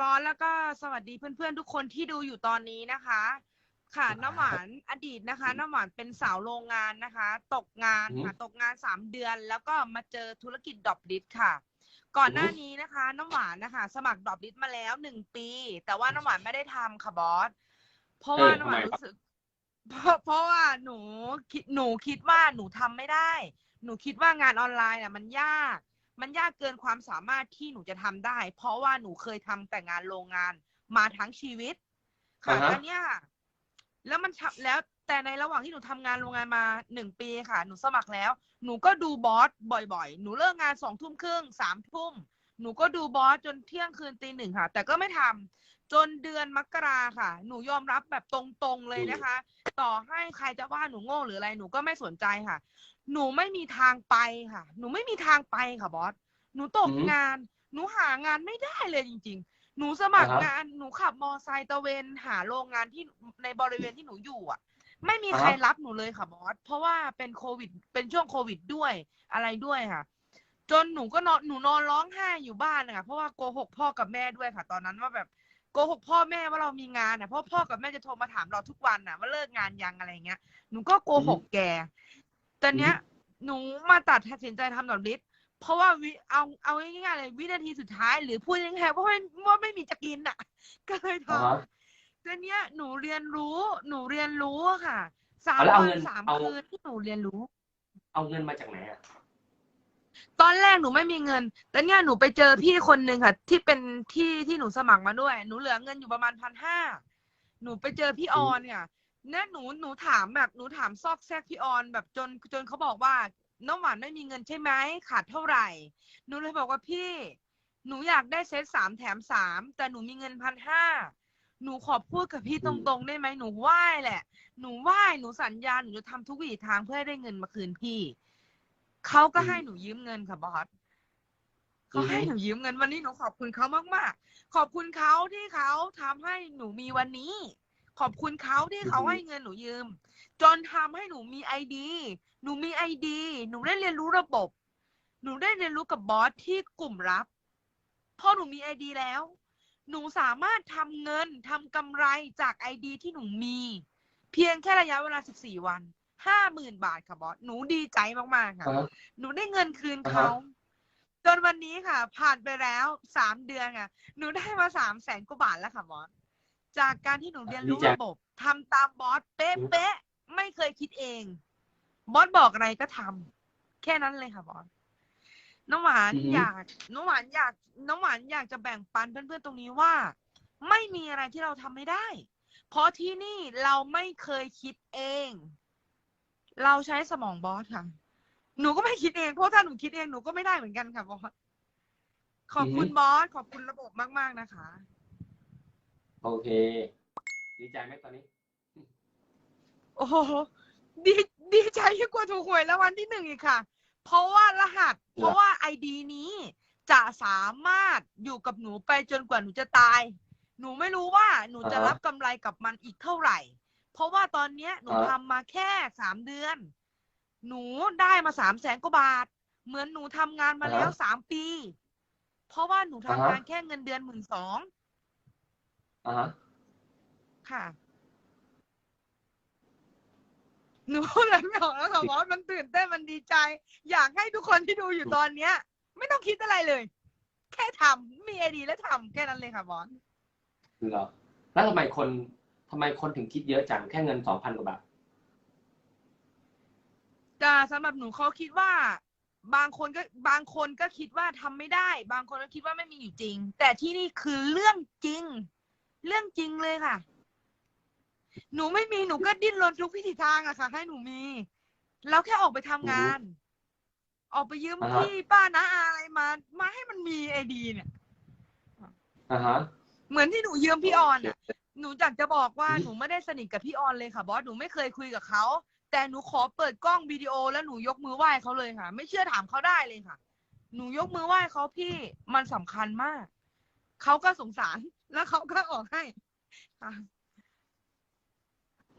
บอสแล้วก็สวัสดีเพื่อนๆทุกคนที่ดูอยู่ตอนนี้นะคะ ค่ะน้ำหวานอดีตนะคะน้ำหวานเป็นสาวโรงงานนะคะ ตกงานค่ะตกงานสามเดือน แล้วก็มาเจอธุรกิจดรอปลิสค่ะ ก่อนหน้านี้นะคะ น้ำหวานนะคะ สมัครดรอปลิสมาแล้วหนึ่งปี แต่ว่าน้ำหวานไม่ได้ทำค่ะบอสเพราะว่าเออน้ำหวานทำไมครับรู้สึกเพราะเพราะว่าหนูคิดหนูคิดว่าหนูทำไม่ได้ หนูคิดว่างานออนไลน์น่ะมันยาก มันยากเกินความสามารถที่หนูจะทำได้ เพราะว่าหนูเคยทำแต่งานโรงงานมาทั้งชีวิตค่ะอ่าฮะอันเนี้ยค่ะแล้วมันทำแล้วแต่ในระหว่างที่หนูทำงานโรงงานมาหนึ่งปีค่ะ หนูสมัครแล้ว หนูก็ดูบอสบ่อยๆ หนูเลิกงานสองทุ่มครึ่งสามทุ่ม หนูก็ดูบอสจนเที่ยงคืนตีหนึ่งค่ะ แต่ก็ไม่ทำจนเดือนมกราค่ะ หนูยอมรับแบบตรงๆเลยนะคะ ต่อให้ใครจะว่าหนูโง่หรืออะไรหนูก็ไม่สนใจค่ะ หนูไม่มีทางไปค่ะ หนูไม่มีทางไปค่ะบอสหนูตกอือหืองาน หนูหางานไม่ได้เลยจริง ๆ หนูสมัครอ่าฮะงานหนูขับมอไซค์ตระเวนหาโรงงานที่ในบริเวณที่หนูอยู่อะไม่มีอ่าฮะใครรับหนูเลยค่ะบอส เพราะว่าเป็นโควิด เป็นช่วงโควิดด้วยอะไรด้วยค่ะ จนหนูก็นอนหนูนอนร้องไห้อยู่บ้านนะคะเพราะว่าโกหกพ่อกับแม่ด้วยค่ะ ตอนนั้นว่าแบบโกหกพ่อแม่ว่าเรามีงานอะเพราะพ่อกับแม่จะโทรมาถามเราทุกวันอะว่าเลิกงานยังอะไรเงี้ยหนูก็โกหกแกตอนเนี้ย หนูมาตัดสินใจทำดอกลิสเพราะว่าวิเอาเอาง่ายๆเลยวินาทีสุดท้าย หรือพูดง่ายๆว่าไม่ว่าไม่มีจะกินอะ ก็เลยทอ่าฮะำตอนเนี้ยหนูเรียนรู้ หนูเรียนรู้อะค่ะสามเอาแล้วเอาวันเงินสามเอาคืนที่หนูเรียนรู้ เอาเงินมาจากไหนอะ ตอนแรกหนูไม่มีเงิน แต่เนี่ยหนูไปเจอพี่คนหนึ่งค่ะ ที่เป็นที่ที่หนูสมัครมาด้วย หนูเหลือเงินอยู่ประมาณพันห้าหนูไปเจอพี่ออนเนี่ยเนี่ยหนูหนูถามแบบหนูถามซอกแซกพี่ออนแบบจนจนเขาบอกว่าน้องหวานไม่มีเงินใช่ไหมขาดเท่าไหร่ หนูเลยบอกว่าพี่ หนูอยากได้เซตสามแถมสามแต่หนูมีเงินพันห้าหนูขอพูดกับพี่ตรงๆได้ไหมหนูไหว้แหละ หนูไหว้หนูสัญญาหนูจะทำทุกวิถีทางเพื่อให้ได้เงินมาคืนพี่ เขาก็อืมให้หนูยืมเงินค่ะบอสอืเขาอฮึให้หนูยืมเงินวันนี้หนูขอบคุณเขามากๆ ขอบคุณเขาที่เขาทำให้หนูมีวันนี้ ขอบคุณเขาที่เขาให้เงินหนูยืม จนทำให้หนูมีไอดีหนูมีไอดีหนูได้เรียนรู้ระบบ หนูได้เรียนรู้กับบอสที่กลุ่มลับพอหนูมีไอดีแล้ว หนูสามารถทำเงินทำกำไรจากไอดีที่หนูมี เพียงแค่ระยะเวลา 14 วัน 50,000บาทค่ะบอสหนูดีใจมากๆค่ะอ่าฮะหนูได้เงินคืนอ่าฮะเขาจนวันนี้ค่ะ ผ่านไปแล้วสามเดือนค่ะ หนูได้มาสามแสนกว่าบาทแล้วค่ะบอสจากการที่หนูเรียนรู้ดีใจระบบทำตามบอสเป๊ะๆไม่เคยคิดเอง บอสบอกอะไรก็ทำแค่นั้นเลยค่ะบอสน้องหวานอือฮึอยากน้องหวานอยากน้องหวานอยากจะแบ่งปันเพื่อนๆตรงนี้ว่า ไม่มีอะไรที่เราทำไม่ได้ เพราะที่นี่เราไม่เคยคิดเอง เราใช้สมองบอสค่ะ หนูก็ไม่คิดเองเพราะถ้าหนูคิดเองหนูก็ไม่ได้เหมือนกันค่ะบอสขอบคุณอือฮึบอสขอบคุณระบบมาก ๆ นะคะ โอเค ดีใจไหมตอนนี้ โอ้โหดีดีใจยิ่งกว่าถูกหวยแล้ววันที่หนึ่งอีกค่ะ เพราะว่ารหัส เพราะว่าไอดีนี้จะสามารถอยู่กับหนูไปจนกว่าหนูจะตาย หนูไม่รู้ว่าหนูจะอ่าฮะรับกำไรกับมันอีกเท่าไหร่ เพราะว่าตอนเนี้ยหนูอ่าทำมาแค่สามเดือน หนูได้มาสามแสนกว่าบาท เหมือนหนูทำงานมาแล้วสามปี เพราะว่าหนูทำงานแค่เงินเดือนหมื่นสองอ่าฮะค่ะ หนูพูดอะไรไม่ออกแล้วค่ะบอสมันตื่นเต้นมันดีใจ อยากให้ทุกคนที่ดูอยู่ตอนเนี้ย ไม่ต้องคิดอะไรเลย แค่ทำมีไอดีแล้วทำแค่นั้นเลยค่ะบอส เหรอแล้วทำไมคน ทำไมคนถึงคิดเยอะจังแค่เงินสองพันกว่าบาทจะสำหรับหนูเขาคิดว่า บางคนก็บางคนก็คิดว่าทำไม่ได้ บางคนก็คิดว่าไม่มีอยู่จริง แต่ที่นี่คือเรื่องจริง เรื่องจริงเลยค่ะ หนูไม่มีหนูก็ดิ้นรนทุกวิถีทางอะค่ะ ให้หนูมี แล้วแค่ออกไปทำงาน ออกไปยืมอ่าฮะพี่ป้าน้าอาอะไรมา มาให้มันมีไอดีเนี่ยอ่าฮะเหมือนที่หนูยืมพี่ออนอะห นูอยากจะบอกว่าอืมหนูไม่ได้สนิทกับพี่ออนเลยค่ะบอสหนูไม่เคยคุยกับเขาแต่หนูขอเปิดกล้องวิดีโอแล้วหนูยกมือไหว้เขาเลยค่ะ ไม่เชื่อถามเขาได้เลยค่ะ หนูยกมือไหว้เขาพี่มันสำคัญมากเขาก็สงสารแล้วเขาก็ออกให้ค่ะ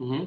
อือฮึ